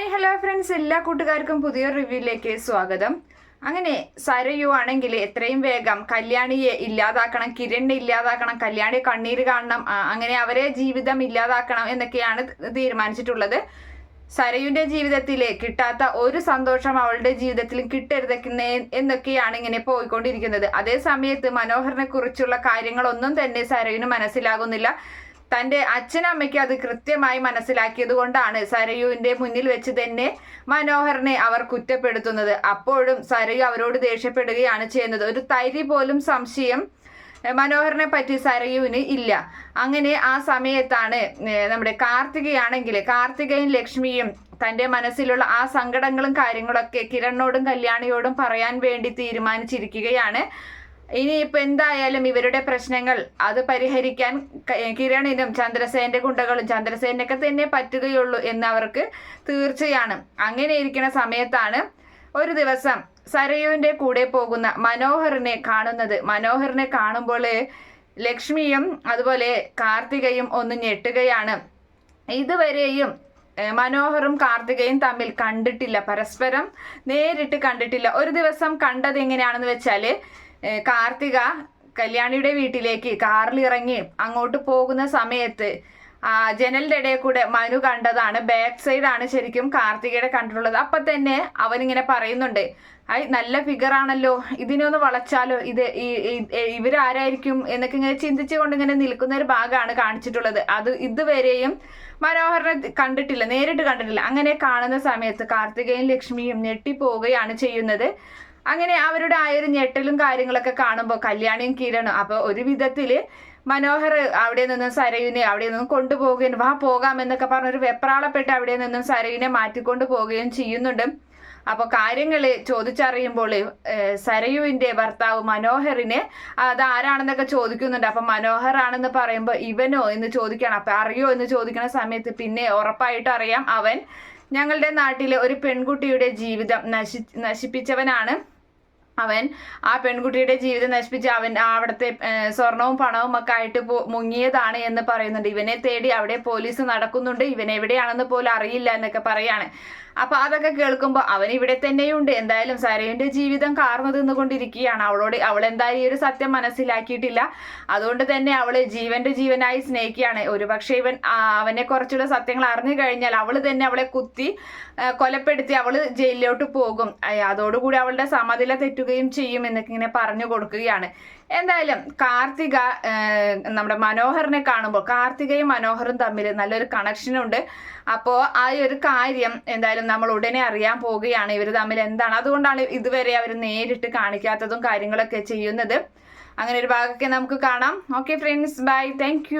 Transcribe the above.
Hi hello friends എല്ലാ കൂട്ടുകാർക്കും പുതിയൊരു റിവ്യൂയിലേക്ക് സ്വാഗതം. അങ്ങനെ സരയു ആണെങ്കിൽ എത്രയും വേഗം കല്യാണിയെ ഇല്ലാതാക്കണം കിരണിനെ ഇല്ലാതാക്കണം കല്യാണി കണ്ണീര് കാണണം അങ്ങനെ അവരെ ജീവിതം ഇല്ലാതാക്കണം എന്നൊക്കെയാണ് തീരുമാനിച്ചിട്ടുള്ളത്. സരയുന്റെ ജീവിതത്തിൽ കിട്ടാത്ത ഒരു സന്തോഷം അവളുടെ ജീവിതത്തിൽ കിട്ടരുതെക്കുന്ന എന്നൊക്കെയാണ് ഇങ്ങനെ പോയിക്കൊണ്ടിരിക്കുന്നത്. അതേ സമയത്ത് മനോഹറിനെ കുറിച്ചുള്ള കാര്യങ്ങളൊന്നും തന്നെ സരയുന് മനസ്സിലാകുന്നില്ല. തന്റെ അച്ഛനമ്മയ്ക്ക് അത് കൃത്യമായി മനസ്സിലാക്കിയത് കൊണ്ടാണ് സരയുവിന്റെ മുന്നിൽ വെച്ച് തന്നെ മനോഹറിനെ അവർ കുറ്റപ്പെടുത്തുന്നത്. അപ്പോഴും സരയു അവരോട് ദേഷ്യപ്പെടുകയാണ് ചെയ്യുന്നത്. ഒരു തൈരി പോലും സംശയം മനോഹറിനെ പറ്റി സരയുവിന് ഇല്ല. അങ്ങനെ ആ സമയത്താണ് നമ്മുടെ കാർത്തികയാണെങ്കിൽ കാർത്തികയും ലക്ഷ്മിയും തന്റെ മനസ്സിലുള്ള ആ സങ്കടങ്ങളും കാര്യങ്ങളൊക്കെ കിരണിനോടും കല്യാണിയോടും പറയാൻ വേണ്ടി തീരുമാനിച്ചിരിക്കുകയാണ്. ഇനിയിപ്പോ എന്തായാലും ഇവരുടെ പ്രശ്നങ്ങൾ അത് പരിഹരിക്കാൻ കിരണിനും ചന്ദ്രസേന്റെ ഗുണ്ടകളും ചന്ദ്രസേനൊക്കെ തന്നെ പറ്റുകയുള്ളൂ എന്ന് അവർക്ക് തീർച്ചയാണ്. അങ്ങനെ ഇരിക്കുന്ന സമയത്താണ് ഒരു ദിവസം സരയുവിന്റെ കൂടെ പോകുന്ന മനോഹറിനെ കാണുന്നത്. മനോഹറിനെ കാണുമ്പോൾ ലക്ഷ്മിയും അതുപോലെ കാർത്തികയും ഒന്ന് ഞെട്ടുകയാണ്. ഇതുവരെയും മനോഹറും കാർത്തികയും തമ്മിൽ കണ്ടിട്ടില്ല. പരസ്പരം നേരിട്ട് കണ്ടിട്ടില്ല. ഒരു ദിവസം കണ്ടത് എങ്ങനെയാണെന്ന് വെച്ചാൽ ഏഹ്, കാർത്തിക കല്യാണിയുടെ വീട്ടിലേക്ക് കാറിൽ ഇറങ്ങി അങ്ങോട്ട് പോകുന്ന സമയത്ത് ജനലിന്റെ ഇടയിൽ കൂടെ മനു കണ്ടതാണ്. ബാക്ക് സൈഡ് ആണ് ശരിക്കും കാർത്തികയുടെ കണ്ടിട്ടുള്ളത്. അപ്പൊ തന്നെ അവനിങ്ങനെ പറയുന്നുണ്ട് ഐ നല്ല ഫിഗർ ആണല്ലോ. ഇതിനെ ഒന്ന് വളച്ചാലോ? ഇത് ഇവരാരായിരിക്കും? എന്നൊക്കെ ഇങ്ങനെ ചിന്തിച്ചുകൊണ്ട് ഇങ്ങനെ നിൽക്കുന്ന ഒരു ഭാഗമാണ് കാണിച്ചിട്ടുള്ളത്. അത് ഇതുവരെയും മനോഹരനെ കണ്ടിട്ടില്ല നേരിട്ട് കണ്ടിട്ടില്ല. അങ്ങനെ കാണുന്ന സമയത്ത് കാർത്തികയും ലക്ഷ്മിയും ഞെട്ടിപ്പോവുകയാണ് ചെയ്യുന്നത്. അങ്ങനെ അവരുടെ ആ ഒരു ഞെട്ടലും കാര്യങ്ങളൊക്കെ കാണുമ്പോൾ കല്യാണിയും കിരണും അപ്പൊ ഒരു വിധത്തിൽ മനോഹർ അവിടെ നിന്നും സരയുവിനെ അവിടെ നിന്നും കൊണ്ടുപോകുകയും വാ പോകാം എന്നൊക്കെ പറഞ്ഞൊരു വെപ്രാളപ്പെട്ട് അവിടെ നിന്നും സരയുവിനെ മാറ്റിക്കൊണ്ടു പോവുകയും ചെയ്യുന്നുണ്ട്. അപ്പൊ കാര്യങ്ങൾ ചോദിച്ചറിയുമ്പോൾ സരയുവിന്റെ ഭർത്താവ് മനോഹറിനെ അത് ആരാണെന്നൊക്കെ ചോദിക്കുന്നുണ്ട്. അപ്പൊ മനോഹർ ആണെന്ന് പറയുമ്പോൾ ഇവനോ എന്ന് ചോദിക്കണം. അപ്പൊ അറിയോ എന്ന് ചോദിക്കുന്ന സമയത്ത് പിന്നെ ഉറപ്പായിട്ട് അറിയാം അവൻ. ഞങ്ങളുടെ നാട്ടിലെ ഒരു പെൺകുട്ടിയുടെ ജീവിതം നശി നശിപ്പിച്ചവനാണ് അവൻ. ആ പെൺകുട്ടിയുടെ ജീവിതം നശിപ്പിച്ച് അവൻ അവിടുത്തെ സ്വർണവും പണവും ഒക്കെ ആയിട്ട് മുങ്ങിയതാണ് എന്ന് പറയുന്നുണ്ട്. ഇവനെ തേടി അവിടെ പോലീസ് നടക്കുന്നുണ്ട്. ഇവൻ എവിടെയാണെന്ന് പോലും അറിയില്ല എന്നൊക്കെ പറയാണ്. അപ്പൊ അതൊക്കെ കേൾക്കുമ്പോൾ അവൻ ഇവിടെ തന്നെയുണ്ട്. എന്തായാലും സരയുടെ ജീവിതം കാർന്നു തിന്നുകൊണ്ടിരിക്കുകയാണ്. അവളോട് അവൾ എന്തായാലും ഈ ഒരു സത്യം മനസ്സിലാക്കിയിട്ടില്ല. അതുകൊണ്ട് തന്നെ അവൾ ജീവന്റെ ജീവനായി സ്നേഹിക്കുകയാണ്. ഒരുപക്ഷെ ഇവൻ അവനെ കുറച്ചുള്ള സത്യങ്ങൾ അറിഞ്ഞു കഴിഞ്ഞാൽ അവൾ തന്നെ അവളെ കുത്തി കൊലപ്പെടുത്തി അവൾ ജയിലിലോട്ട് പോകും. അതോടുകൂടി അവളുടെ സമനില തെറ്റുകയും ചെയ്യും എന്നൊക്കെ ഇങ്ങനെ പറഞ്ഞു കൊടുക്കുകയാണ്. എന്തായാലും കാർത്തിക നമ്മുടെ മനോഹറിനെ കാണുമ്പോൾ കാർത്തികയും മനോഹറും തമ്മിൽ നല്ലൊരു കണക്ഷൻ ഉണ്ട്. അപ്പോൾ ആ ഒരു കാര്യം എന്തായാലും നമ്മൾ ഉടനെ അറിയാൻ പോവുകയാണ്. ഇവർ തമ്മിൽ എന്താണ്? അതുകൊണ്ടാണ് ഇതുവരെ അവർ നേരിട്ട് കാണിക്കാത്തതും കാര്യങ്ങളൊക്കെ ചെയ്യുന്നത്. അങ്ങനെ ഒരു ഭാഗമൊക്കെ നമുക്ക് കാണാം. Okay friends bye thank